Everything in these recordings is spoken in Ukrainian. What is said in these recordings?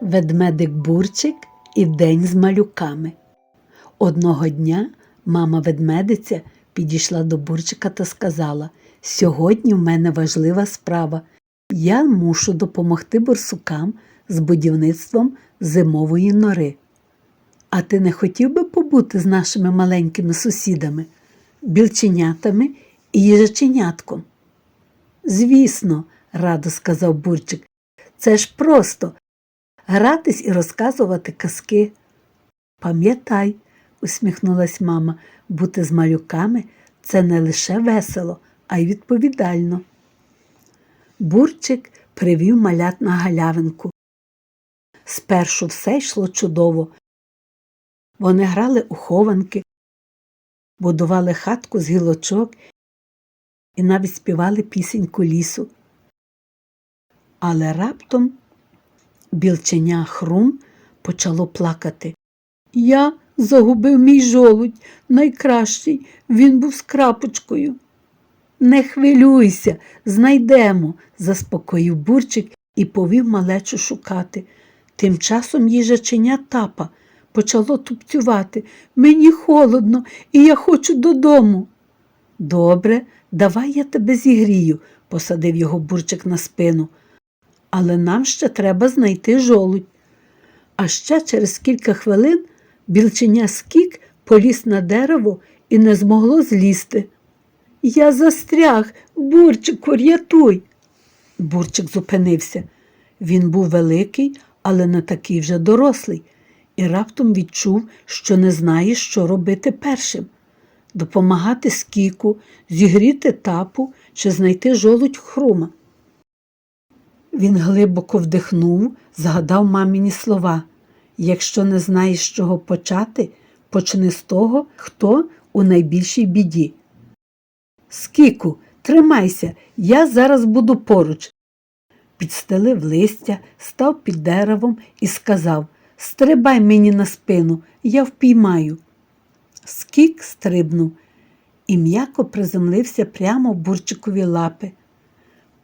Ведмедик Бурчик і день з малюками. Одного дня мама ведмедиця підійшла до Бурчика та сказала: Сьогодні в мене важлива справа. Я мушу допомогти борсукам з будівництвом зимової нори. А ти не хотів би побути з нашими маленькими сусідами, білченятами і їжаченятком? Звісно, радо сказав Бурчик, це ж просто гратись і розказувати казки. Пам'ятай, усміхнулась мама, бути з малюками це не лише весело, а й відповідально. Бурчик привів малят на галявинку. Спершу все йшло чудово. Вони грали у хованки, будували хатку з гілочок і навіть співали пісеньку лісу. Але раптом білченя Хрум почало плакати. Я загубив мій жолудь, найкращий, він був з крапочкою. Не хвилюйся, знайдемо, заспокоїв бурчик і повів малечу шукати. Тим часом їжаченя тапа почало тупцювати. Мені холодно, і я хочу додому. Добре, давай я тебе зігрію, посадив його бурчик на спину. Але нам ще треба знайти жолудь. А ще через кілька хвилин білченя скік поліз на дерево і не змогло злізти. Я застряг, бурчику, рятуй. Бурчик зупинився. Він був великий, але не такий вже дорослий, і раптом відчув, що не знає, що робити першим допомагати скіку, зігріти тапу чи знайти жолудь хрума. Він глибоко вдихнув, згадав маміні слова. Якщо не знаєш, з чого почати, почни з того, хто у найбільшій біді. Скіку, тримайся, я зараз буду поруч. Підстелив листя, став під деревом і сказав Стрибай мені на спину, я впіймаю. Скік стрибнув і м'яко приземлився прямо в бурчикові лапи.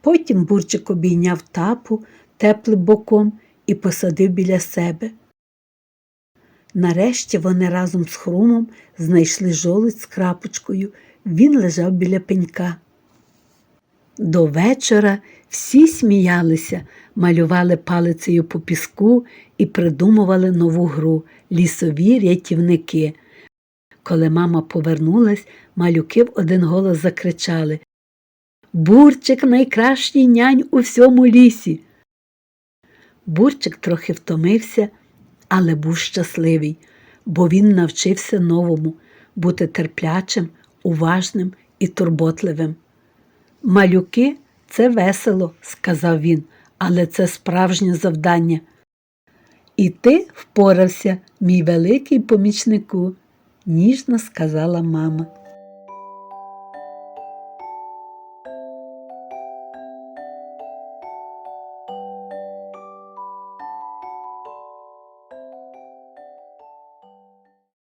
Потім бурчик обійняв тапу теплим боком і посадив біля себе. Нарешті вони разом з хрумом знайшли жолудь з крапочкою. Він лежав біля пенька. До вечора всі сміялися, малювали палицею по піску і придумували нову гру лісові рятівники. Коли мама повернулась, малюки в один голос закричали Бурчик найкращий нянь у всьому лісі. Бурчик трохи втомився, але був щасливий, бо він навчився новому бути терплячим, уважним і турботливим. Малюки це весело, сказав він, але це справжнє завдання. І ти впорався, мій великий помічнику, ніжно сказала мама.